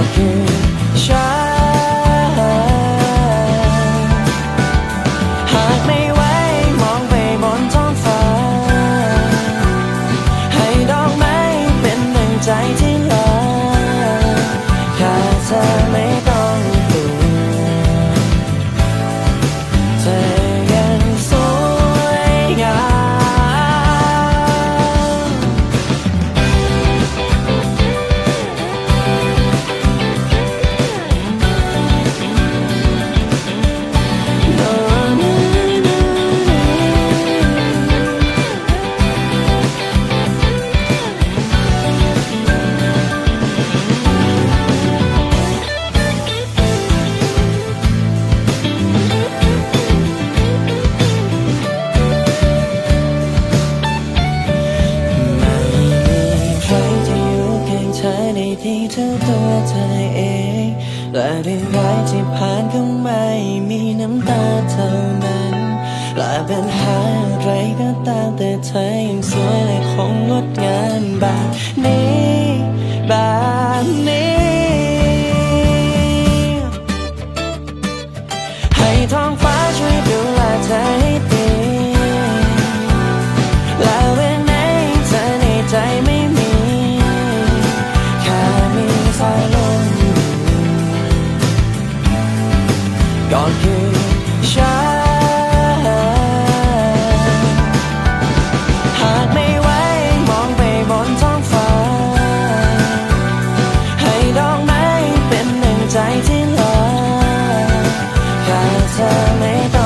ก็คือฉันหากไม่ไหวมองไปบนท้องฟ้า ให้ดอกไม้เป็นหนึ่งใจที่เหลอแค่เธอไม่ต้องกลัว ที่เธอตัวเธอเอง และเรื่องร้ายที่ผ่านก็ไม่มีน้ำตาเท่านั้นและปัญหาอะไรก็ตามแต่เธอยังสวยและคงงดงามแบบนี้แบบ ก็คือฉันหากไม่ไหวมองไปบนท้องฟ้า ให้ดอกไม้เป็นหนึ่งใจที่ลาแค่เธอไม่